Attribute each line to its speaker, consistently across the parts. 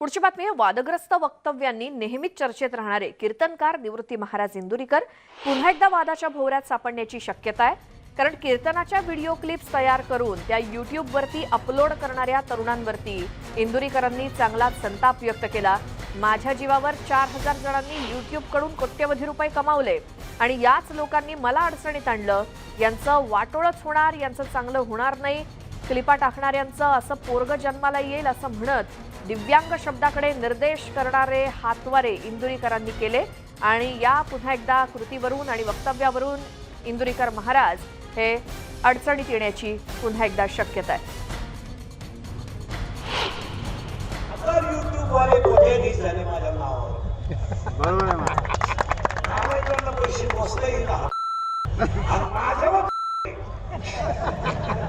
Speaker 1: पुढची बातमी आहे वादग्रस्त वक्तव्यांनी नेहमीच चर्चेत राहणारे कीर्तनकार निवृत्ती महाराज इंदुरीकर पुन्हा एकदा वादाच्या भोवऱ्यात सापडण्याची शक्यता आहे. कारण कीर्तनाच्या व्हिडिओ क्लिप्स तयार करून त्या युट्यूबवरती अपलोड करणाऱ्या तरुणांवरती इंदुरीकरांनी चांगला संताप व्यक्त केला. माझ्या जीवावर चार हजार जणांनी युट्यूबकडून कोट्यवधी रुपये कमावले आणि याच लोकांनी मला अडचणीत आणलं. यांचं वाटोळच होणार यांचं चांगलं होणार नाही क्लिपा टाकणाऱ्यांचं असं पोरग जन्माला येईल असं म्हणत दिव्यांग शब्दाकडे निर्देश करणारे हातवारे इंदुरीकरांनी केले. आणि या पुन्हा एकदा कृतीवरून आणि वक्तव्यावरून इंदुरीकर महाराज हे अडचणीत येण्याची पुन्हा एकदा शक्यता आहे.
Speaker 2: आता युट्यूब वाले कोट्याधीश झाले माझ्या नावावर?
Speaker 3: बरोबर आहे ना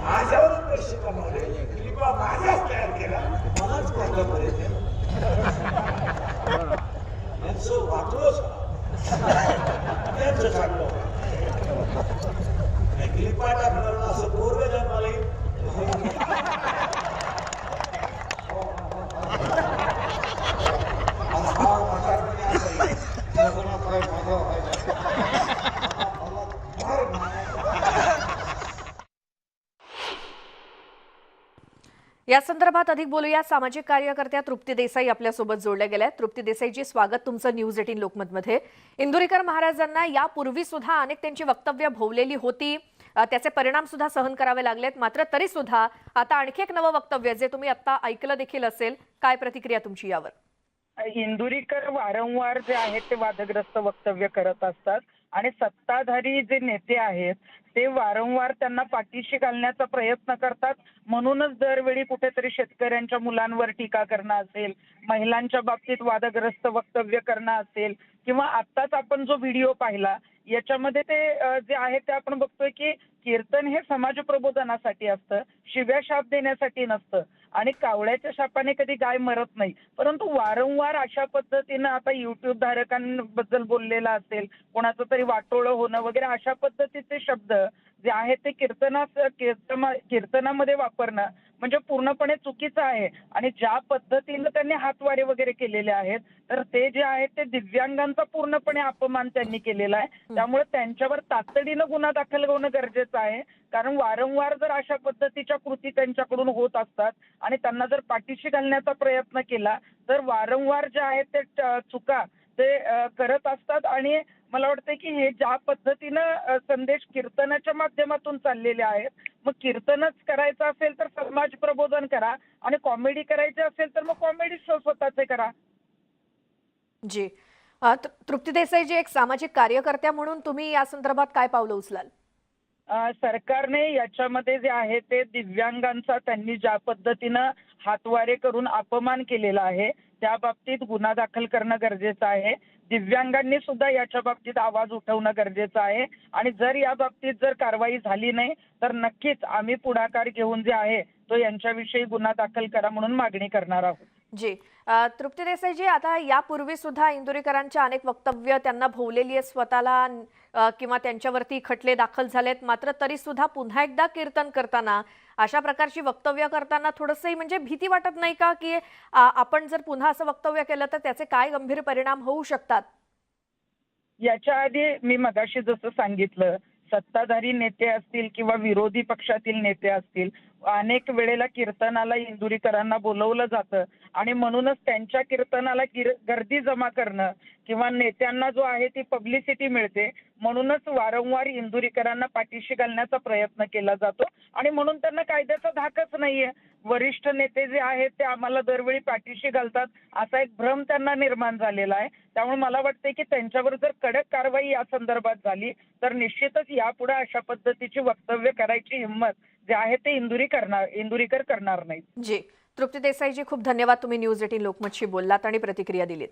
Speaker 2: नावाकडनं पैसे माझ्यावरच कमवले क्लिपा माझ्याच तयार केला. मलाच कोर्टापर्यंत यांचं वाटलोच त्यांचं चांगलं. क्लिपा टाकणार
Speaker 1: या संदर्भात अधिक बोलूया. सामाजिक कार्यकर्त्या तृप्ती देसाई आपल्यासोबत जोडल्या गेल्या. तृप्ती देसाईजी स्वागत तुमचं न्यूज एटीन लोकमतमध्ये. इंदुरीकर महाराजांना यापूर्वी सुद्धा अनेक त्यांची वक्तव्य भोवलेली होती. त्याचे परिणाम सुद्धा सहन करावे लागलेत. मात्र तरी सुद्धा आता आणखी एक नवं वक्तव्य जे तुम्ही आता ऐकलं देखील असेल काय प्रतिक्रिया तुमची यावर?
Speaker 4: इंदुरीकर वारंवार जे आहेत ते वादग्रस्त वक्तव्य करत असतात. आणि सत्ताधारी जे नेते आहेत ते वारंवार त्यांना पाठीशी घालण्याचा प्रयत्न करतात. म्हणूनच दरवेळी कुठेतरी शेतकऱ्यांच्या मुलांवर टीका करणं असेल महिलांच्या बाबतीत वादग्रस्त वक्तव्य करणं असेल किंवा आत्ताच आपण जो व्हिडिओ पाहिला याच्यामध्ये ते जे आहे ते आपण बघतोय की कीर्तन हे समाज प्रबोधनासाठी असतं शिव्या शाप देण्यासाठी नसतं. आणि कावळ्याच्या शापाने कधी गाय मरत नाही. परंतु वारंवार अशा पद्धतीनं आता युट्यूब धारकांबद्दल बोललेला असेल कोणाचं तरी वाटोळं होणं वगैरे अशा पद्धतीचे शब्द जे आहेत ते कीर्तना कीर्तना कीर्तनामध्ये वापरणं म्हणजे पूर्णपणे चुकीचं आहे. आणि ज्या पद्धतीनं त्यांनी हातवारे वगैरे केलेले आहेत तर ते जे आहेत ते दिव्यांगांचा पूर्णपणे अपमान त्यांनी केलेला आहे. त्यामुळे त्यांच्यावर तातडीनं गुन्हा दाखल होणं गरजेचं आहे. कारण वारंवार जर अशा पद्धतीच्या कृती त्यांच्याकडून होत असतात आणि त्यांना जर पाठीशी घालण्याचा प्रयत्न केला तर वारंवार जे आहेत ते चुका ते करत असतात. आणि मला वाटतं की हे ज्या पद्धतीनं संदेश कीर्तनाच्या माध्यमातून चाललेले आहेत मग कीर्तनच करायचं असेल तर समाज प्रबोधन करा आणि कॉमेडी करायची असेल तर मग कॉमेडी शो स्वतःचे करा.
Speaker 1: जी. तृप्ती देसाईजी एक सामाजिक कार्यकर्त्या म्हणून तुम्ही या संदर्भात काय पावलं उचलाल?
Speaker 4: सरकारने याच्यामध्ये जे आहे ते दिव्यांगांचा त्यांनी ज्या पद्धतीनं हातवारे करून अपमान केलेला आहे त्या बाबतीत गुन्हा दाखल करणं गरजेचं आहे. दिव्यांगांनी सुद्धा याच्या बाबतीत आवाज उठवणं गरजेचं आहे. आणि जर या बाबतीत जर कारवाई झाली नाही तर नक्कीच आम्ही पुढाकार घेऊन जे आहे तो यांच्याविषयी गुन्हा दाखल करा म्हणून मागणी करणार आहोत.
Speaker 1: जी. तृप्ती देसाईजी आता यापूर्वी सुद्धा इंदुरीकरांच्या अनेक वक्तव्य त्यांना भोवलेली आहे स्वतःला किंवा त्यांच्यावरती खटले दाखल झालेत. मात्र तरी सुद्धा पुन्हा एकदा कीर्तन करताना अशा प्रकारची वक्तव्य करताना थोडंसंही म्हणजे भीती वाटत नाही का की आपण जर पुन्हा असं वक्तव्य केलं तर त्याचे काय गंभीर परिणाम होऊ शकतात?
Speaker 4: याच्या आधी मी मगाशी जसं सांगितलं सत्ताधारी नेते असतील किंवा विरोधी पक्षातील नेते असतील अनेक वेळेला कीर्तनाला इंदुरीकरांना बोलवलं जातं. आणि म्हणूनच त्यांच्या कीर्तनाला गिर- गर्दी जमा करणं किंवा नेत्यांना जो आहे ती पब्लिसिटी मिळते म्हणूनच वारंवार इंदुरीकरांना पाठीशी घालण्याचा प्रयत्न केला जातो. आणि म्हणून त्यांना कायद्याचा धाकच नाहीये. वरिष्ठ नेते जे आहेत ते आम्हाला दरवेळी पाठीशी घालतात. असा एक भ्रम त्यांना निर्माण झालेला आहे. त्यामुळे मला वाटते की त्यांच्यावर जर कडक कारवाई या संदर्भात झाली तर निश्चितच यापुढे अशा पद्धतीची वक्तव्य करायची हिंमत जे आहे ते इंदुरी करणार इंदुरीकर करणार नाही
Speaker 1: जी. तृप्ती देसाईजी खूप धन्यवाद तुम्ही न्यूज एटीन लोकमतशी बोललात आणि प्रतिक्रिया दिलीत.